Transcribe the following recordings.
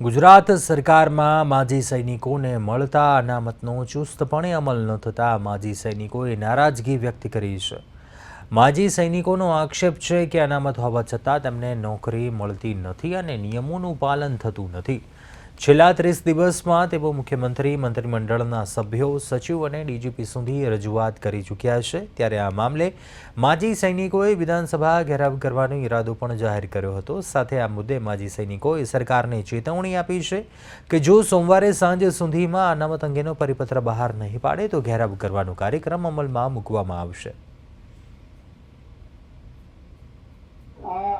ગુજરાત સરકારમાં માજી સૈનિકોને મળતા અનામતનો ચુસ્તપણે અમલ ન થતાં માજી સૈનિકોએ નારાજગી વ્યક્ત કરી છે. માજી સૈનિકોનો આક્ષેપ છે કે અનામત હોવા છતાં તેમને નોકરી મળતી નથી અને નિયમોનું પાલન થતું નથી. છેલ્લા ત્રીસ દિવસમાં તેઓ મુખ્યમંત્રી, મંત્રીમંડળના સભ્યો, સચિવ અને ડીજીપી સુધી રજૂઆત કરી ચૂક્યા છે. ત્યારે આ મામલે માજી સૈનિકોએ વિધાનસભા ઘેરાવ કરવાનો ઈરાદો પણ જાહેર કર્યો હતો. સાથે આ મુદ્દે માજી સૈનિકોએ સરકારને ચેતવણી આપી છે કે જો સોમવારે સાંજ સુધીમાં અનામત અંગેનો પરિપત્ર બહાર નહીં પાડે, તો ઘેરાવ કરવાનો કાર્યક્રમ અમલમાં મૂકવામાં આવશે.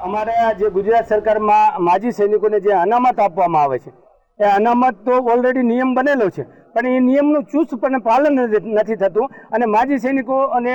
અમારે જે ગુજરાત સરકારમાં માજી સૈનિકોને જે અનામત આપવામાં આવે છે એ અનામત તો ઓલરેડી નિયમ બનેલો છે. પણ એ નિયમનું ચુસ્તપણે પાલન નથી થતું અને માજી સૈનિકો અને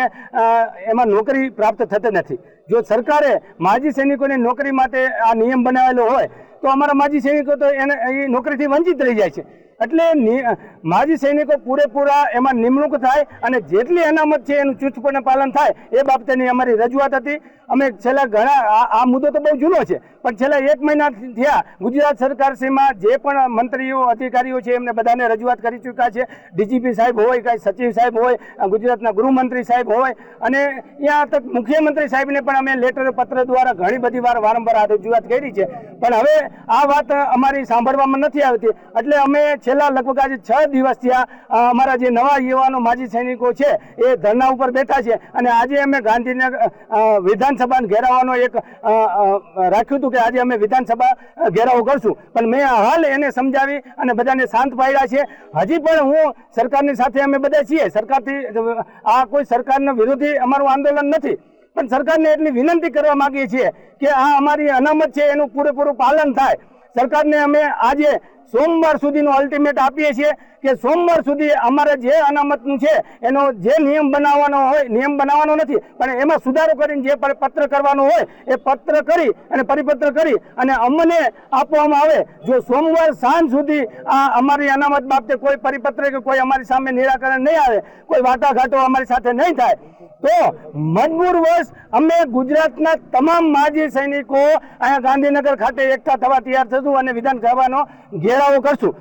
એમાં નોકરી પ્રાપ્ત થતી નથી. જો સરકારે માજી સૈનિકોને નોકરી માટે આ નિયમ બનાવેલો હોય, તો અમારા માજી સૈનિકો તો એને, એ નોકરીથી વંચિત રહી જાય છે. એટલે માજી સૈનિકો પૂરેપૂરા એમાં નિમણૂક થાય અને જેટલી અનામત છે એનું ચુસ્તપણે પાલન થાય, એ બાબતેની અમારી રજૂઆત હતી. અમે છેલ્લા ઘણા આ મુદ્દો તો બહુ જૂનો છે, પણ છેલ્લા એક મહિના થયા ગુજરાત સરકારશ્રીમાં જે પણ મંત્રીઓ, અધિકારીઓ છે, એમને બધાને રજૂઆત કરી ચૂક્યા છે. ડીજીપી સાહેબ હોય, કાંઈ સચિવ સાહેબ હોય ગુજરાતના ગૃહમંત્રી સાહેબ હોય, અને ત્યાં તક મુખ્યમંત્રી સાહેબને પણ અમે લેટર પત્ર દ્વારા ઘણી બધી વાર વારંવાર આ રજૂઆત કરી છે. પણ હવે આ વાત અમારી સાંભળવામાં નથી આવતી. એટલે અમે છેલ્લા લગભગ આજે છ દિવસ થયા અમારા જે નવા યુવાનો માજી સૈનિકો છે, એ ધરના ઉપર બેઠા છે. અને આજે અમે ગાંધીનગર વિધાનસભાને વિધાનસભા ઘેરાવાનો એક રાખ્યું હતું કે આજે અમે વિધાનસભા ઘેરાવો કરશું. પણ મેં હાલ એને સમજાવી અને બધાને શાંત પાડ્યા છે. હજી પણ હું સરકારની સાથે અમે બધા છીએ. સરકારથી આ કોઈ સરકારના વિરોધી અમારું આંદોલન નથી. પણ સરકારને એટલી વિનંતી કરવા માગીએ છીએ કે આ અમારી અનામત છે, એનું પૂરેપૂરું પાલન થાય. સરકારને અમે આજે સોમવાર સુધીનું અલ્ટિમેટ આપીએ છીએ કે સોમવાર સુધી અમારે જે અનામતનું છે, એનો જે નિયમ બનાવવાનો હોય, નિયમ બનાવવાનો નથી, પણ એમાં સુધારો કરીને જે પત્ર કરવાનો હોય, એ પત્ર કરી અને પરિપત્ર કરી અને અમને આપવામાં આવે. જો સોમવાર સાંજ સુધી આ અમારી અનામત બાબતે કોઈ પરિપત્ર કે કોઈ અમારી સામે નિરાકરણ નહીં આવે, કોઈ વાટાઘાટો અમારી સાથે નહીં થાય, તો મજબૂર વર્ષ અમે ગુજરાતના તમામ માજી સૈનિકો અહીંયા ગાંધીનગર ખાતે એકઠા થવા તૈયાર થશું અને વિધાનસભાનો ઘેરાવો કરશું.